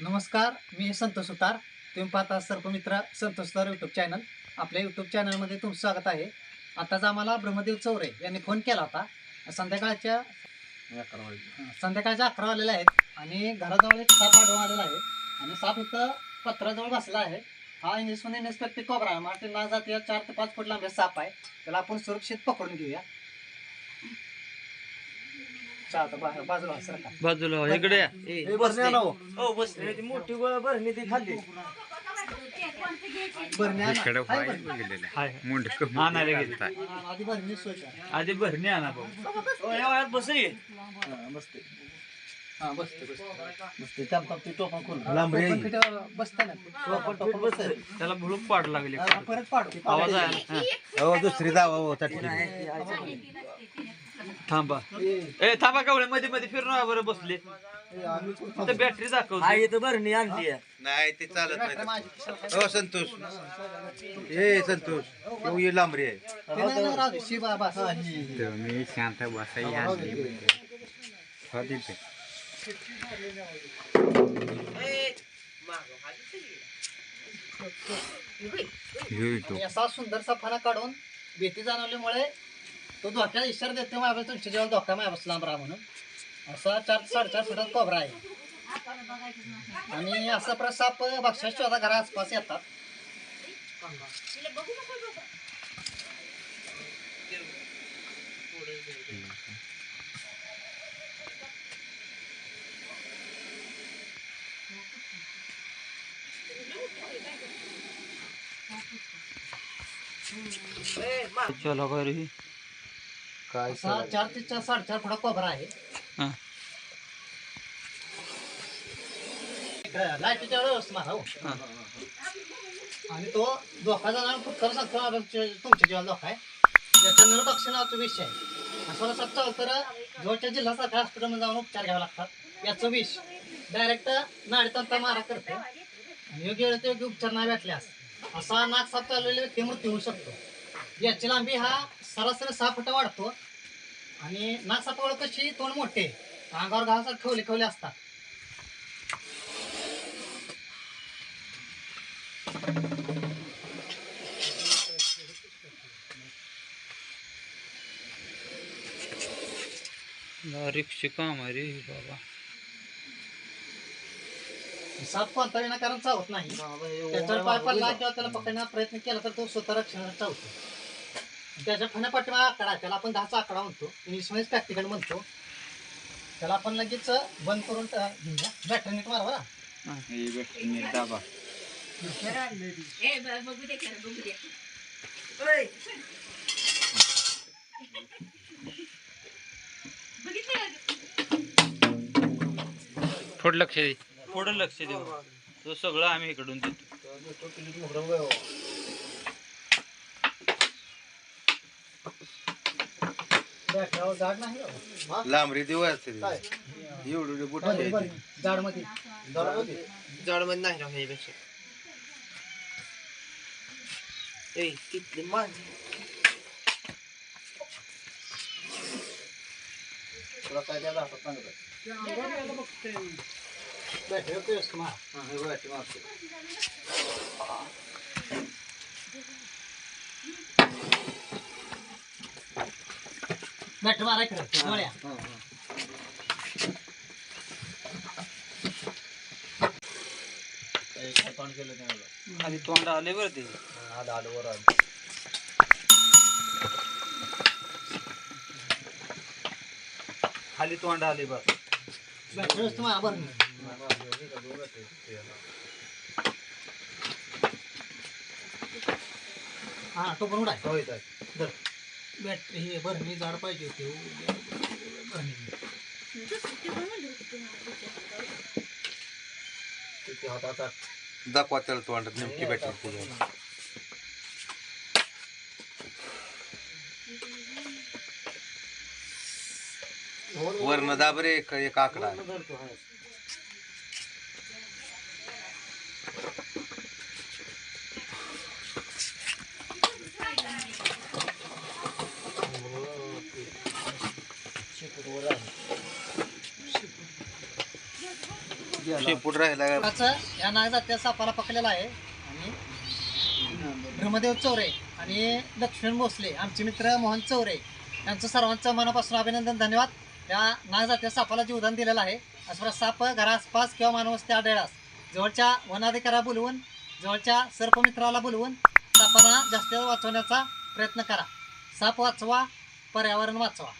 नमस्कार मी संतोष सुतार तुम्ही पाहता सर्पमित्र संतोष सुतार यूट्यूब चॅनल आपल्या यूट्यूब चॅनलमध्ये तुमचं स्वागत आहे. आताच आम्हाला ब्रह्मदेव चौरे यांनी फोन केला होता. संध्याकाळच्या संध्याकाळच्या अकरा आलेल्या आहेत आणि घराजवळ एक साप आढळून आलेला आहे आणि साप इथं पत्राजवळ बसला आहे. हा इंग्लिशमध्ये नेसपेक्टिक कोबरा. आहे मराठी ना जाती चार ते पाच फूट लांब साप आहे. त्याला आपण सुरक्षित पकडून घेऊया. बाजूला हा सरका बाजूला इकडे या. हो ती मोठी गोळा भरणी ती खाल्ली. इकडं हाय. गेलेलं हाय. आहे. मुंडकं आणायला गेले. आधी भरणी आणा भाऊ. हो या वयात बसते. हा बसते बसते. बसते. टोपा खोल. बसता ना? बसते. त्याला भुळूक पाड लागली. हा, परत पाडू. आवाज आला हा. हो दुसरी जावा हो चटणी थांबा ए थांबा कावळे मध्ये मध्ये फिरून बरं बसले तर बॅटरी दाखव भरणी आणली आहे. नाही ते चालत नाही. हो संतोष हे संतोष येऊ ये लांबरी आहे. तुम्ही शांत बसा या हो तिथे. ह्यो इथं. असा सुंदरसा फणा काढून भीती जाणवल्यामुळे तो धोक्याला इशारा देते माझ्या तुमच्या जेवण धोका माझ्या बसला लांब राहा म्हणून. असा चार साडेचार फुटात कोबरा आहे. आणि असा प्रसाप बक्षाच्या शोधा घरा आसपास येतात. चला घरी. काय असा चार ते चार साडेचार फुटा कोबरा आहे. हा. इकडे लाईटीच्या वेळेस मारा हो. हा. आणि तो धोका जाणार फुटकर सांगतो आता तुमच्या तुमच्या जीवाला धोका आहे. त्याचा निरोटॉक्सिन नावाचा विष आहे. असं चाल तर जवळच्या जिल्हा सरकारी हॉस्पिटलमध्ये जाऊन उपचार घ्यावे लागतात. याचं विष डायरेक्ट नाडीतंता मारा करते. आणि योग्य वेळेत योग्य उपचार नाही भेटल्यास असा नाक साप चाललेला व्यक्ती मृत्यू होऊ शकतो. याची लांबी हा सरासरी सहा फुटा वाढतो. आणि नाक सापावळ कशी तोंड मोठे. अंगावर घासात खवले खवले असतात. रिक्षा काम आहे रे बाबा. साप कोणता विनाकारण चावत नाही. त्याच्यावर पाय पडला किंवा त्याला पकडण्याचा प्रयत्न केला तर तो स्वतः रक्षणाला चावतो. त्याच्या फण्या पाठीमा आकडा त्याला आपण दहाचा आकडा म्हणतो. इंग्लिशमध्ये प्रॅक्टिकल म्हणतो. त्याला आपण लगेच बंद करून घेऊया. बॅटरी नीट मारा हे दाबा. थोडं लक्ष दे. थोडं लक्ष देऊ. तो सगळं आम्ही इकडून देतो बॅटरीवर झाड नाही हो. हा? लांबरी देऊ असते काय? एवढी बुट बरं, बरं. झाडमध्ये झाडमध्ये जडमध्ये. नाही राहू ह्यापेक्षा ए तिथली माणसं तुला काय द्यायला हातात सांगत बॅटरीवर ते असतो मारा बॅटरी मारा इकडे डोळ्या खाली तोंड आले बरं ते खाली तोंड आले बरं बॅटरी असतो मारा बरं हा तो पण उडाय धर. बॅटरी हे बरं मी झाड पाहिजे होते. बरं दाखवा त्याला तोंडात नेमकी भेटली तुझ्या वर्ण दाब रे एक एक आकडा. शेपूट राहिला त्याचं या नागजात्या सापाला पकडलेला आहे. आणि ब्रह्मदेव चौरे आणि लक्ष्मण भोसले आमचे मित्र मोहन चौरे यांचं सर्वांचं मनापासून अभिनंदन धन्यवाद. या नागजात्या सापाला जीवदान दिलेलं आहे अशा साप घराआसपास किंवा मानवस्ती आढळल्यास जवळच्या वनाधिकाऱ्या बोलवून जवळच्या सर्पमित्राला बोलवून सापांना जास्त वाचवण्याचा प्रयत्न करा. साप वाचवा पर्यावरण वाचवा.